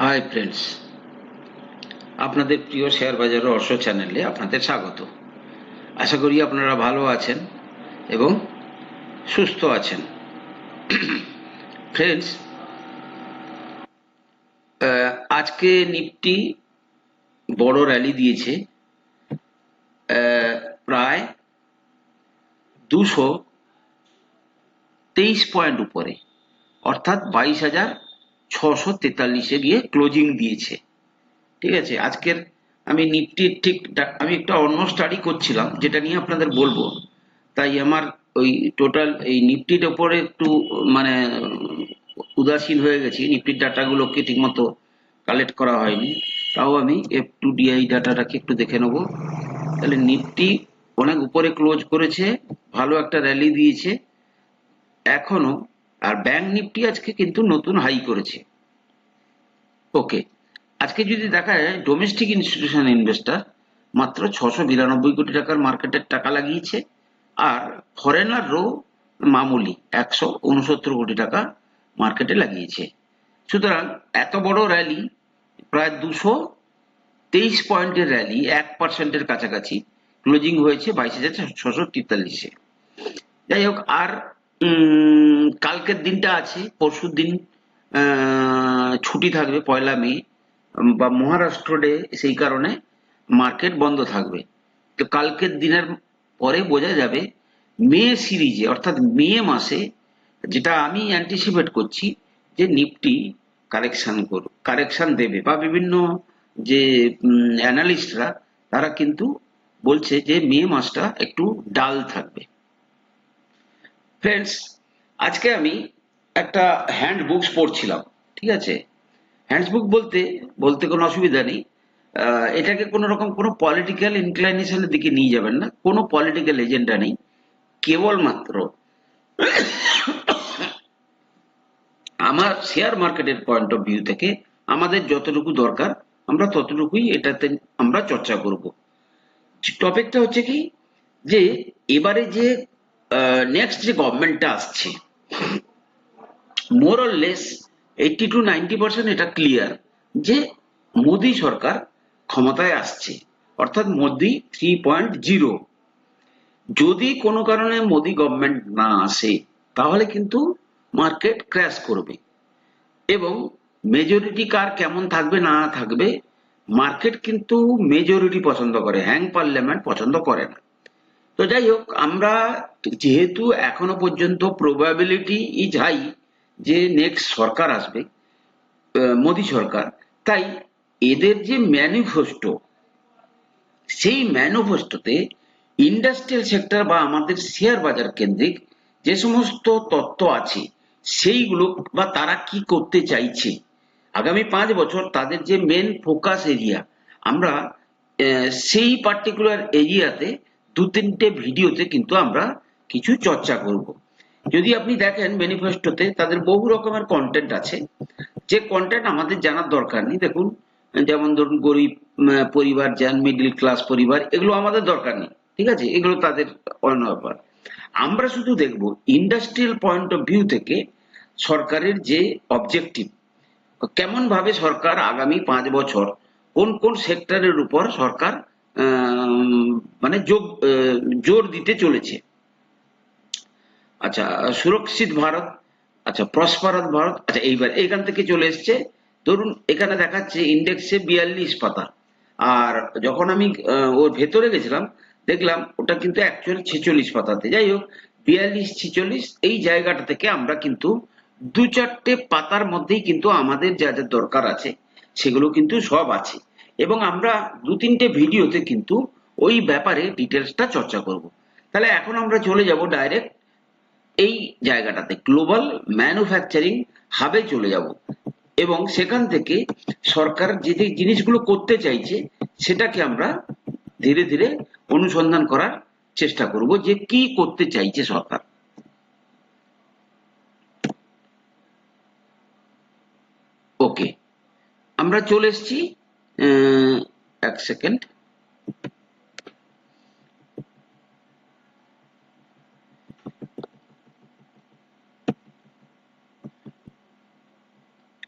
Hi friends, আপনাদের প্রিয় share বাজার রহস্য চ্যানেলে আপনাদের স্বাগত। আশা করি আপনারা ভালো আছেন এবং সুস্থ আছেন। ফ্রেন্ডস আজকে নিফটি বড় র্যালি দিয়েছে প্রায় দুশো তেইশ পয়েন্ট উপরে, অর্থাৎ বাইশ হাজার ছশো তেতাল্লিশে গিয়ে ক্লোজিং দিয়েছে। ঠিক আছে? আজকের আমি নিফটির ঠিক আমি একটা অন্য স্টাডি করছিলাম, যেটা নিয়ে আপনাদের বলব। তাই আমার ওই টোটাল এই নিফটির ওপরে একটু মানে উদাসীন হয়ে গেছি। নিফটির ডাটাগুলোকে ঠিকমতো কালেক্ট করা হয়নি। তাও আমি এফ টু ডিআই ডাটাটাকে একটু দেখে নেব। তাহলে নিফটি অনেক উপরে ক্লোজ করেছে, ভালো একটা র্যালি দিয়েছে। এখনও আর ব্যাংক নিফটি আজকে কিন্তু নতুন হাই করেছে। ওকে আজকে যদি দেখা যায় ডোমেস্টিক ইনস্টিটিউশন ইনভেস্টর মাত্র ছশো বিরানব্বই কোটি টাকার মার্কেটের টাকা লাগিয়েছে, আর ফরেনারও মামুলি একশো উনসত্তর কোটি টাকা মার্কেটে লাগিয়েছে। সুতরাং এত বড় র্যালি প্রায় দুশো তেইশ পয়েন্টের র্যালি এক পার্সেন্টের কাছাকাছি। ক্লোজিং হয়েছে বাইশ হাজার ছশো তেতাল্লিশে। যাই হোক, আর কালকের দিনটা আছে, পরশুর দিন ছুটি থাকবে, পয়লা মে বা মহারাষ্ট্র ডে, সেই কারণে মার্কেট বন্ধ থাকবে। তো কালকের দিনের পরে বোঝা যাবে, মে সিরিজে, অর্থাৎ মে মাসে যেটা আমি অ্যান্টিসিপেট করছি, যে নিফটি কারেকশন করবে কারেকশন দেবে, বা বিভিন্ন যে অ্যানালিস্টরা তারা কিন্তু বলছে যে মে মাসটা একটু ডাল থাকবে। ফ্রেন্ডস আজকে আমি একটা হ্যান্ড বুকস পড়ছিলাম, ঠিক আছে? হ্যান্ড বুক বলতে বলতে কোনো অসুবিধা নেই। এটাকে কোনো রকম কোনো পলিটিক্যাল ইনক্লাইনেশনের দিকে নিয়ে যাবেন না। কোনো পলিটিক্যাল এজেন্ডা নেই। কেবলমাত্র আমার শেয়ার মার্কেটের পয়েন্ট অফ ভিউ থেকে আমাদের যতটুকু দরকার, আমরা ততটুকুই এটাতে আমরা চর্চা করব। টপিকটা হচ্ছে কি? যে, এবারে যে নেক্সট যে গভর্নমেন্টটা আসছে more less eighty to ninety percent এটা ক্লিয়ার যে মোদি সরকার ক্ষমতায় আসছে, অর্থাৎ মোদি থ্রি পয়েন্ট জিরো যদি কোনো কারণে মোদি গভর্নমেন্ট না আসে, তাহলে কিন্তু মার্কেট ক্র্যাশ করবে। এবং মেজরিটি কার কেমন থাকবে, না থাকবে মার্কেট কিন্তু মেজরিটি পছন্দ করে হ্যাং পার্লামেন্ট পছন্দ করে না। তো যাই হোক, আমরা যেহেতু এখনও পর্যন্ত প্রবাবিলিটি ইজ হাই যে নেক্সট সরকার আসবে মোদি সরকার, তাই এদের যে ম্যানিফেস্টো সেই ম্যানিফেস্টোতে ইন্ডাস্ট্রিয়াল সেক্টর বা আমাদের শেয়ার বাজার কেন্দ্রিক যে সমস্ত তত্ত্ব আছে, সেইগুলো বা তারা কি করতে চাইছে, আগামী পাঁচ বছর তাদের যে মেন ফোকাস এরিয়া আমরা সেই পার্টিকুলার এরিয়াতে দু তিনটে ভিডিওতে কিন্তু আমরা কিছু চর্চা করব। যদি আপনি দেখেন ম্যানিফেস্টোতে তাদের বহু রকমের কন্টেন্ট আছে। যে কন্টেন্ট আমাদের জানার দরকার নেই, দেখুন, যেমন ধরুন গরিব পরিবার যান মিডল ক্লাস পরিবার, এগুলো আমাদের দরকার নেই, ঠিক আছে? এগুলো তাদের অন্য ব্যাপার। আমরা শুধু দেখব ইন্ডাস্ট্রিয়াল পয়েন্ট অফ ভিউ থেকে সরকারের যে অবজেক্টিভ কেমন ভাবে সরকার আগামী পাঁচ বছর কোন কোন সেক্টরের উপর সরকার মানে যোগ জোর দিতে চলেছে। আচ্ছা সুরক্ষিত ভারত আচ্ছা প্রসপারত ভারত আচ্ছা এইবার এখান থেকে চলে এসছে। ধরুন, এখানে দেখাচ্ছে ইন্ডেক্সে বিয়াল্লিশ পাতা। আর যখন আমি ওর ভেতরে গেছিলাম, দেখলাম ওটা কিন্তু অ্যাকচুয়ালি ছেচল্লিশ পাতাতে। যাই হোক, বিয়াল্লিশ, ছেচল্লিশ, এই জায়গাটা থেকে আমরা কিন্তু দু চারটে পাতার মধ্যেই কিন্তু আমাদের যা যা দরকার আছে, সেগুলো কিন্তু সব আছে। এবং আমরা দু তিনটে ভিডিওতে কিন্তু ওই ব্যাপারে ডিটেলসটা চর্চা করব। তাহলে এখন আমরা চলে যাব ডাইরেক্ট এই জায়গাটাতে। গ্লোবাল ম্যানুফ্যাকচারিং হাবে চলে যাব। এবং সেখান থেকে সরকার যে যে জিনিসগুলো করতে চাইছে, সেটাকে আমরা ধীরে ধীরে অনুসন্ধান করার চেষ্টা করব যে কি করতে চাইছে সরকার। ওকে আমরা চলে এসেছি এক সেকেন্ড।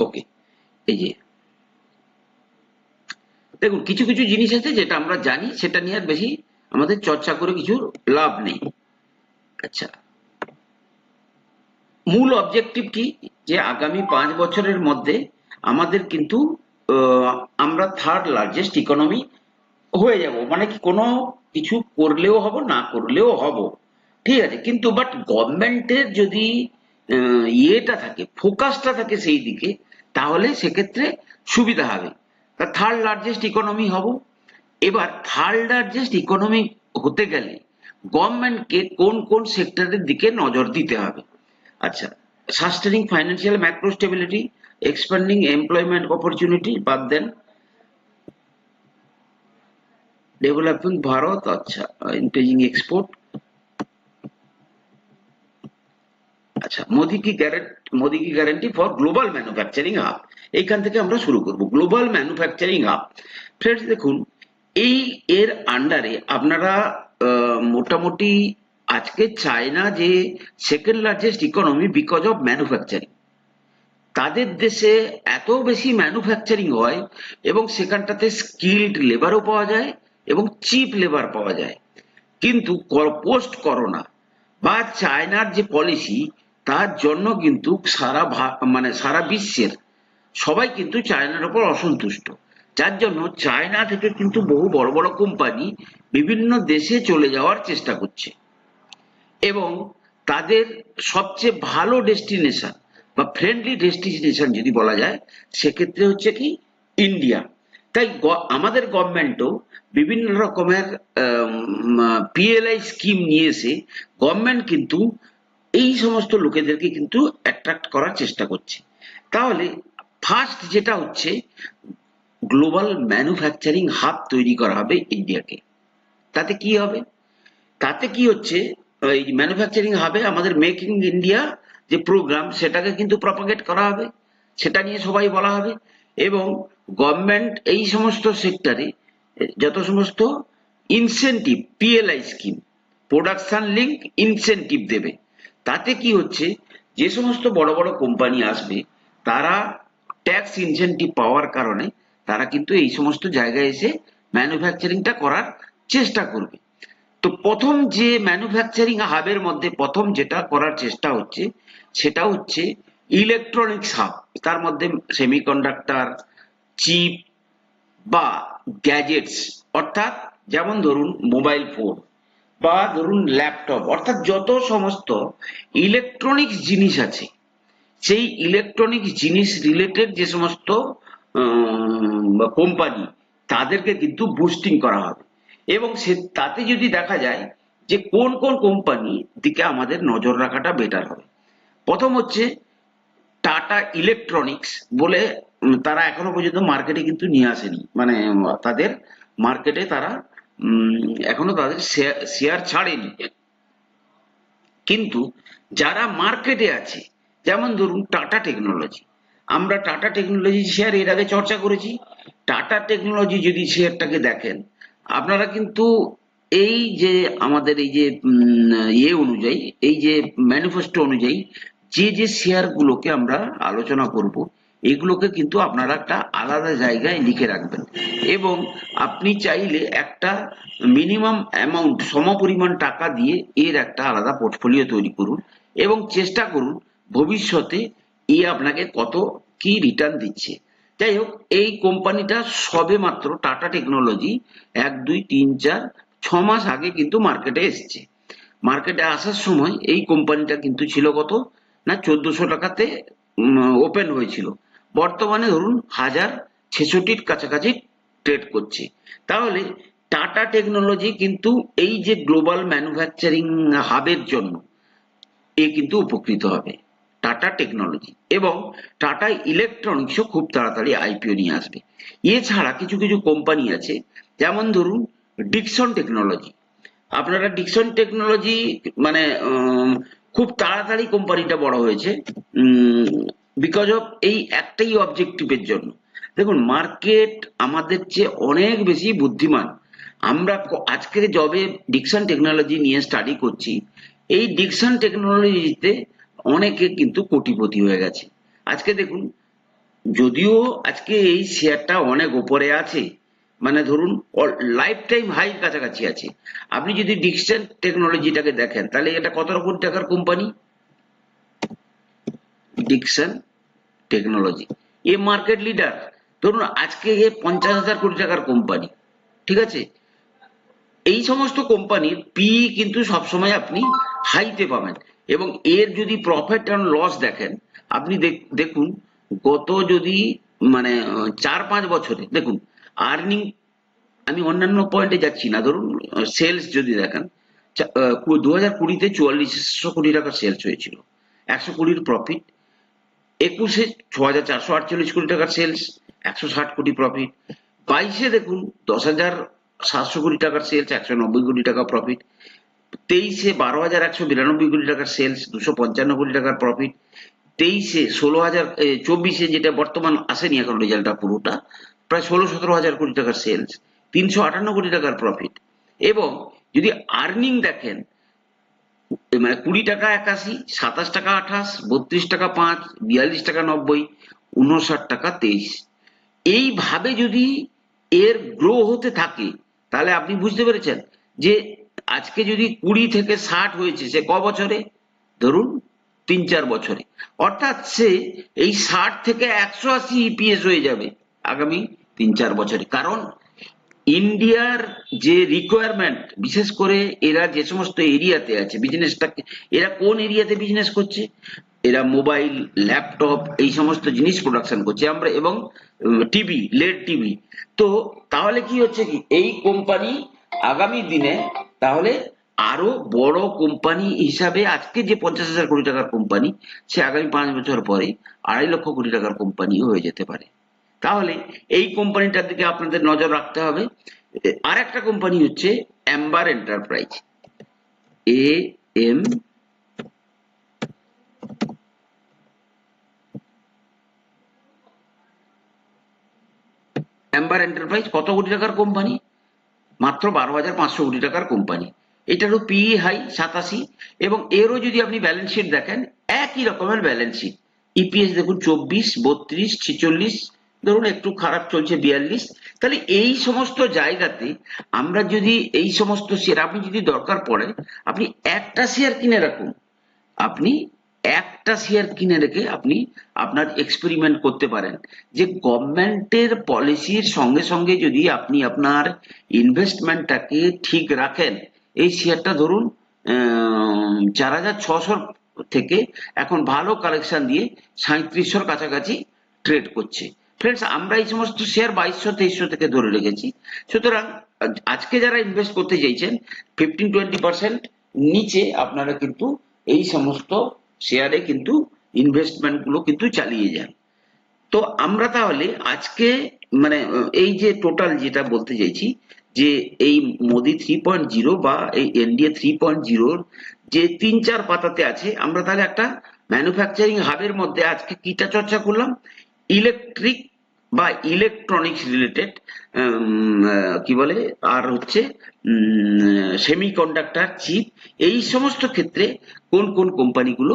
ওকে, এই যে। দেখুন, কিছু কিছু জিনিস আছে যেটা আমরা জানি, সেটা নিয়ে আর বেশি আমাদের চর্চা করে কিছু লাভ নেই। আচ্ছা। মূল অবজেক্টিভ কি? যে আগামী পাঁচ বছরের মধ্যে আমাদের কিন্তু আমরা থার্ড লার্জেস্ট ইকোনমি হয়ে যাব। মানে কি, কোনো কিছু করলেও হব, না করলেও হব। ঠিক আছে, কিন্তু বাট গভর্নমেন্টের যদি ইয়েটা থাকে ফোকাসটা থাকে সেই দিকে, তাহলে সেক্ষেত্রে সুবিধা হবে। তা থার্ড লার্জেস্ট ইকোনমি হব। এবার থার্ড লার্জেস্ট ইকোনমি হতে গেলে গভর্নমেন্টকে কোন কোন সেক্টরের দিকে নজর দিতে হবে? আচ্ছা sustaining financial macro stability expanding employment opportunity বাদ দেন। ডেভেলপিং ভারত আচ্ছা ইনক্রিজিং এক্সপোর্ট আচ্ছা মোদি কি গ্যারেন্টি মোদি কি guarantee for global manufacturing hub এইখান থেকে আমরা শুরু করব। গ্লোবাল ম্যানুফ্যাকচারিং হাব ফ্রেন্ডস দেখুন, এই এর আন্ডারে আপনারা মোটামুটি আজকে চায়না যে second largest economy because of manufacturing তাদের দেশে এত বেশি ম্যানুফ্যাকচারিং হয় এবং সেখানটাতে স্কিল্ড লেবারও পাওয়া যায় এবং চিপ লেবার পাওয়া যায়। কিন্তু পোস্ট করোনা বা চায়নার যে পলিসি তার জন্য কিন্তু সারা মানে সারা বিশ্বের সবাই কিন্তু চায়নার উপর অসন্তুষ্ট। যার জন্য চায়না থেকে কিন্তু বহু বড় বড় কোম্পানি বিভিন্ন দেশে চলে যাওয়ার চেষ্টা করছে। এবং তাদের সবচেয়ে ভালো ডেস্টিনেশন বা ফ্রেন্ডলি ডেস্টিনেশন যদি বলা যায়, সেক্ষেত্রে হচ্ছে কি ইন্ডিয়া তাই আমাদের গভর্নমেন্টও বিভিন্ন রকমের পিএলআই স্কিম নিয়ে এসে গভর্নমেন্ট কিন্তু এই সমস্ত লোকেদেরকে কিন্তু অ্যাট্রাক্ট করার চেষ্টা করছে। তাহলে ফার্স্ট যেটা হচ্ছে গ্লোবাল ম্যানুফ্যাকচারিং হাব তৈরি করা হবে ইন্ডিয়াকে তাতে কি হবে? তাতে কি হচ্ছে, এই ম্যানুফ্যাকচারিং হাবে আমাদের মেক ইন ইন্ডিয়া যে প্রোগ্রাম সেটাকে কিন্তু প্রপাগেট করা হবে, সেটা নিয়ে সবাই বলা হবে এবং গভর্নমেন্ট এই সমস্ত সেক্টরে যত সমস্ত incentive PLI scheme production link incentive দেবে। তাতে কি হচ্ছে, যে সমস্ত বড় বড় কোম্পানি আসবে, তারা ট্যাক্স ইনসেন্টিভ পাওয়ার কারণে তারা কিন্তু এই সমস্ত জায়গায় এসে ম্যানুফ্যাকচারিংটা করার চেষ্টা করবে। তো প্রথম যে ম্যানুফ্যাকচারিং হাবের মধ্যে প্রথম যেটা করার চেষ্টা হচ্ছে, সেটা হচ্ছে ইলেকট্রনিক্স হাব তার মধ্যে সেমিকন্ডাক্টর চিপ বা গ্যাজেটস অর্থাৎ যেমন ধরুন মোবাইল ফোন বা ধরুন ল্যাপটপ অর্থাৎ যত সমস্ত ইলেকট্রনিক্স জিনিস আছে, সেই ইলেকট্রনিক্স জিনিস রিলেটেড যে সমস্ত কোম্পানি তাদেরকে কিন্তু বুস্টিং করা হবে। এবং সে, তাতে যদি দেখা যায় যে কোন কোন কোম্পানি দিকে আমাদের নজর রাখাটা বেটার হবে। প্রথম হচ্ছে টাটা ইলেকট্রনিক্স বলে তারা এখনও পর্যন্ত মার্কেটে কিন্তু নিয়ে আসেনি। মানে তাদের মার্কেটে তারা এখনও তাদের শেয়ার ছাড়েনি। কিন্তু যারা মার্কেটে আছে, যেমন ধরুন টাটা টেকনোলজি আমরা টাটা টেকনোলজি শেয়ার এর আগে চর্চা করেছি। টাটা টেকনোলজি যদি শেয়ারটাকে দেখেন আপনারা কিন্তু এই যে আমাদের এই যে ইয়ে অনুযায়ী, এই যে ম্যানিফেস্টো অনুযায়ী যে যে শেয়ার গুলোকে আমরা আলোচনা করব, এগুলোকে কিন্তু আপনারা একটা আলাদা জায়গায় লিখে রাখবেন। এবং আপনি চাইলে একটা মিনিমাম অ্যামাউন্ট সমপরিমাণ টাকা দিয়ে এর একটা আলাদা পোর্টফোলিও তৈরি করুন এবং চেষ্টা করুন ভবিষ্যতে এ আপনাকে কত কি রিটার্ন দিচ্ছে। যাই হোক, এই কোম্পানিটা সবে মাত্র টাটা টেকনোলজি এক, দুই, তিন, চার, ছ মাস আগে কিন্তু মার্কেটে এসছে। মার্কেটে আসার সময় এই কোম্পানিটা কিন্তু ছিল কত? না, চোদ্দশো টাকাতে ওপেন হয়েছিল। বর্তমানে ধরুন হাজার ছেষট্টির কাছাকাছি ট্রেড করছে। তাহলে টাটা টেকনোলজি কিন্তু এই যে গ্লোবাল ম্যানুফ্যাকচারিং হাবের জন্য, এ কিন্তু উপকৃত হবে। টাটা টেকনোলজি এবং টাটা ইলেকট্রনিক্সও খুব তাড়াতাড়ি আইপিও নিয়ে আসবে। এছাড়া কিছু কিছু কোম্পানি আছে, যেমন ধরুন ডিকসন টেকনোলজি। আপনারা ডিকসন টেকনোলজি মানে খুব তাড়াতাড়ি কোম্পানিটা বড় হয়েছে বিকজ অফ এই একটাই অবজেক্টিভের জন্য। দেখুন মার্কেট আমাদের চেয়ে অনেক বেশি বুদ্ধিমান। আমরা ক- আজকে যবে ডিকসন টেকনোলজি নিয়ে স্টাডি করছি। এই ডিকসন টেকনোলজিতে অনেকে কিন্তু কোটিপতি হয়ে গেছে। আজকে দেখুন, যদিও আজকে এই শেয়ারটা অনেক উপরে আছে মানে ধরুন লাইফ টাইম হাই কাছাকাছি আছে। আপনি যদি ডিকশন টেকনোলজিটাকে দেখেন, তাহলে এটা কত কোটি টাকার কোম্পানি? Dixon technology. এ মার্কেট লিডার ধরুন, আজকে এ পঞ্চাশ হাজার কোটি টাকার কোম্পানি, ঠিক আছে? এই সমস্ত কোম্পানির পি কিন্তু সবসময় আপনি হাইতে পাবেন। এবং এর যদি প্রফিট অ্যান্ড লস দেখেন, আপনি দেখ- দেখুন, গত যদি মানে চার, পাঁচ বছরে, দেখুন আর্নিং আমি অন্যান্য পয়েন্টে যাচ্ছি না, ধরুন সেলস যদি দেখেন দু হাজার কুড়িতে চুয়াল্লিশশো কোটি টাকার সেলস হয়েছিল, একশো কোটির প্রফিট একুশে ছ হাজার চারশো আটচল্লিশ কোটি টাকার সেলস একশো ষাট কোটি প্রফিট বাইশে দেখুন, দশ হাজার সাতশো কোটি টাকার সেলস একশো নব্বই কোটি টাকা প্রফিট তেইশে বারো হাজার একশো বিরানব্বই কোটি টাকার সেলস দুশো পঞ্চান্ন কোটি টাকার প্রফিট তেইশে ষোলো হাজার চব্বিশে যেটা বর্তমান আসেনি এখন রেজাল্টটা পুরোটা, প্রায় ষোলো সতেরো হাজার কোটি টাকার সেলস তিনশো আটান্ন কোটি টাকার প্রফিট এবং যদি আর্নিং দেখেন মানে কুড়ি টাকা একাশি, সাতাশ টাকা আঠাশ, বত্রিশ টাকা পাঁচ, বিয়াল্লিশ টাকা নব্বই, উনষাট টাকা তেইশ। এইভাবে যদি এর গ্রো হতে থাকে, তাহলে আপনি বুঝতে পেরেছেন যে আজকে যদি কুড়ি থেকে ষাট হয়েছে, সে ক বছরে? ধরুন, তিন চার বছরে। অর্থাৎ সে এই ষাট থেকে একশো আশি ইপিএস হয়ে যাবে আগামী তিন চার বছরে। কারণ ইন্ডিয়ার যে রিকোয়ারমেন্ট বিশেষ করে এরা যে সমস্ত এরিয়াতে আছে বিজনেসটা এরা কোন এরিয়াতে বিজনেস করছে? এরা মোবাইল ল্যাপটপ এই সমস্ত জিনিস প্রোডাকশন করছে। আমরা এবং টিভি লেড টিভি তো তাহলে কি হচ্ছে কি? এই কোম্পানি আগামী দিনে তাহলে আরও বড় কোম্পানি হিসাবে আজকে যে পঞ্চাশ হাজার কোটি টাকার কোম্পানি সে আগামী পাঁচ বছর পরে আড়াই লক্ষ কোটি টাকার কোম্পানিও হয়ে যেতে পারে। তাহলে এই কোম্পানিটার দিকে আপনাদের নজর রাখতে হবে। আর একটা কোম্পানি হচ্ছে Amber enterprise A M Amber enterprise কত কোটি টাকার কোম্পানি মাত্র বারো হাজার পাঁচশো কোটি টাকার কোম্পানি। এটারও পিই হাই সাতাশি। এবং এরও যদি আপনি ব্যালেন্স শিট দেখেন, একই রকমের ব্যালেন্স শিট ইপিএস দেখুন চব্বিশ, বত্রিশ, ছেচল্লিশ। ধরুন একটু খারাপ চলছে বিয়াল্লিশ। তাহলে এই সমস্ত জায়গাতে আমরা যদি এই সমস্ত শেয়ার আপনি যদি দরকার পড়ে, আপনি একটা শেয়ার কিনে রাখুন। আপনি একটা শেয়ার কিনে রেখে আপনি আপনার এক্সপেরিমেন্ট করতে পারেন। যে গভর্নমেন্টের পলিসির সঙ্গে সঙ্গে যদি আপনি আপনার ইনভেস্টমেন্টটাকে ঠিক রাখেন, এই শেয়ারটা ধরুন চার হাজার ছশোর থেকে এখন ভালো কালেকশন দিয়ে সাঁত্রিশশোর কাছাকাছি ট্রেড করছে। ফ্রেন্ডস আমরা এই সমস্ত শেয়ার বাইশশো, তেইশশো থেকে ধরে রেখেছি। সুতরাং, আজকে যারা ইনভেস্ট করতে চাইছেন ফিফটিন টোয়েন্টি পার্সেন্ট নিচে আপনারা কিন্তু এই সমস্ত শেয়ারে কিন্তু ইনভেস্টমেন্টগুলো কিন্তু চালিয়ে যান। তো আমরা তাহলে আজকে মানে এই যে টোটাল যেটা বলতে চাইছি, যে এই মোদি থ্রি পয়েন্ট জিরো বা এই এনডিএ থ্রি পয়েন্ট জিরোর যে তিন চার পাতাতে আছে, আমরা তাহলে একটা ম্যানুফ্যাকচারিং হাবের মধ্যে আজকে কিটা চর্চা করলাম? ইলেকট্রিক বা ইলেকট্রনিক্স রিলেটেড কি বলে, আর হচ্ছে সেমি কন্ডাক্টর চিপ এই সমস্ত ক্ষেত্রে কোন কোন কোম্পানিগুলো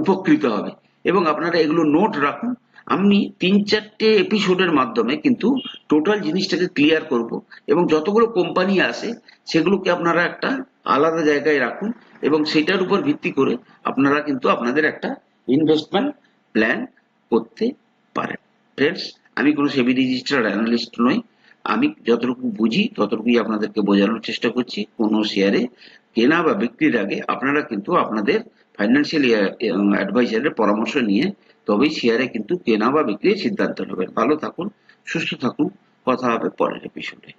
উপকৃত হবে। এবং আপনারা এগুলো নোট রাখুন। আমি তিন চারটে এপিসোডের মাধ্যমে কিন্তু টোটাল জিনিসটাকে ক্লিয়ার করব এবং যতগুলো কোম্পানি আসে সেগুলোকে আপনারা একটা আলাদা জায়গায় রাখুন এবং সেটার উপর ভিত্তি করে আপনারা কিন্তু আপনাদের একটা ইনভেস্টমেন্ট প্ল্যান করতে পারেন ফ্রেন্ডস আমি কোনো সেবি রেজিস্টার্ড অ্যানালিস্ট নই। আমি যতটুকু বুঝি, ততটুকুই আপনাদেরকে বোঝানোর চেষ্টা করছি। কোনো শেয়ারে কেনা বা বিক্রির আগে আপনারা কিন্তু আপনাদের ফাইন্যান্সিয়াল অ্যাডভাইজারের পরামর্শ নিয়ে তবেই শেয়ারে কিন্তু কেনা বা বিক্রির সিদ্ধান্ত নেবেন। ভালো থাকুন, সুস্থ থাকুন। কথা হবে পরের এপিসোডে